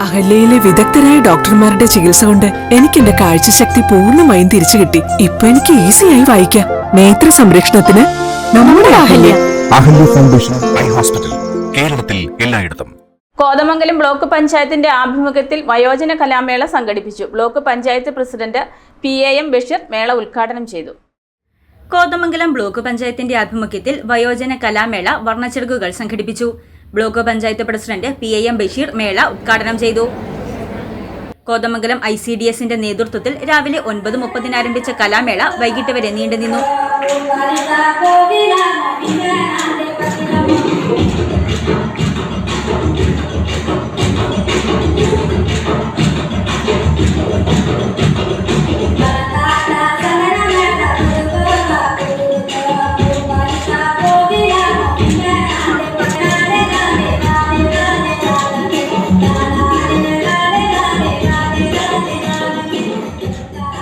അഹല്യയിലെ വിദഗ്ധരായ ഡോക്ടർമാരുടെ ചികിത്സ കൊണ്ട് എനിക്ക് എന്റെ കാഴ്ചശക്തി പൂർണമായും തിരിച്ചു കിട്ടി. ഇപ്പൊ എനിക്ക് ഈസിയായി വായിക്കാം. നേത്ര സംരക്ഷണത്തിന് നമ്മുടെ Ahalya. Ahalya foundation eye hospital കേരളത്തിൽ എല്ലായിടത്തും. കോതമംഗലം ബ്ലോക്ക് പഞ്ചായത്തിന്റെ ആഭിമുഖ്യത്തിൽ വയോജന കലാമേള സംഘടിപ്പിച്ചു. Block panchayat president P A M Basheer മേള ഉദ്ഘാടനം ചെയ്തു. കോതമംഗലം ബ്ലോക്ക് പഞ്ചായത്തിന്റെ ആഭിമുഖ്യത്തിൽ വയോജന കലാമേള വർണച്ചെടുക്കുകൾ സംഘടിപ്പിച്ചു. Block panchayat president P A Basheer മേള ഉദ്ഘാടനം ചെയ്തു. കോതമംഗലം ഐ സി ഡി എസിന്റെ നേതൃത്വത്തിൽ രാവിലെ ഒൻപത് മുപ്പതിന് ആരംഭിച്ച കലാമേള വൈകിട്ട് വരെ നീണ്ടുനിന്നു.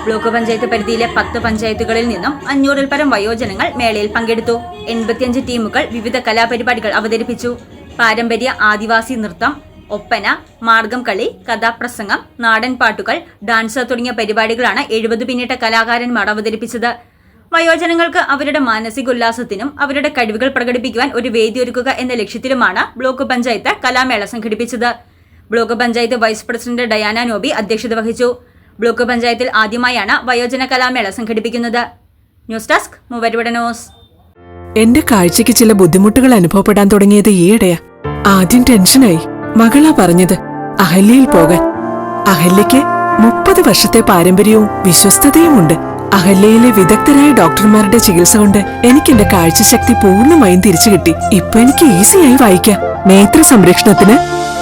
ബ്ലോക്ക് പഞ്ചായത്ത് പരിധിയിലെ പത്ത് പഞ്ചായത്തുകളിൽ നിന്നും അഞ്ഞൂറിൽ പരം വയോജനങ്ങൾ മേളയിൽ പങ്കെടുത്തു. എൺപത്തിയഞ്ച് ടീമുകൾ വിവിധ കലാപരിപാടികൾ അവതരിപ്പിച്ചു. പാരമ്പര്യ ആദിവാസി നൃത്തം ഒപ്പന മാർഗം കളി കഥാപ്രസംഗം നാടൻ പാട്ടുകൾ ഡാൻസ് തുടങ്ങിയ പരിപാടികളാണ് എഴുപത് പിന്നിട്ട കലാകാരന്മാർ അവതരിപ്പിച്ചത്. വയോജനങ്ങൾക്ക് അവരുടെ മാനസിക ഉല്ലാസത്തിനും അവരുടെ കഴിവുകൾ പ്രകടിപ്പിക്കുവാൻ ഒരു വേദി ഒരുക്കുക എന്ന ലക്ഷ്യത്തിലുമാണ് ബ്ലോക്ക് പഞ്ചായത്ത് കലാമേള സംഘടിപ്പിച്ചത്. Block panchayat vice president Diana Noby അധ്യക്ഷത വഹിച്ചു. ബ്ലോക്ക് പഞ്ചായത്തിൽ ആദ്യമായാണ് വയോജന കലാമേള സംഘടിപ്പിക്കുന്നത്. ന്യൂസ് ഡെസ്ക് മൂവരുവിടനോസ് ന്യൂസ്. എന്റെ കാഴ്ചയ്ക്ക് ചില ബുദ്ധിമുട്ടുകൾ അനുഭവപ്പെടാൻ തുടങ്ങിയത് ഈയിടെയാ. ആദ്യം ടെൻഷനായി. മകളാ പറഞ്ഞത് അഹല്യയിൽ പോകാൻ. അഹല്യയ്ക്ക് മുപ്പത് വർഷത്തെ പാരമ്പര്യവും വിശ്വസ്തതയുമുണ്ട്. അഹല്യയിലെ വിദഗ്ധരായ ഡോക്ടർമാരുടെ ചികിത്സ കൊണ്ട് എനിക്ക് എന്റെ കാഴ്ചശക്തി പൂർണമായും തിരിച്ചു കിട്ടി. ഇപ്പൊ എനിക്ക് ഈസിയായി വായിക്കാം. നേത്ര സംരക്ഷണത്തിന്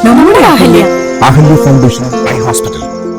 നമ്മുടെ Ahalya. Ahalya foundation eye hospital.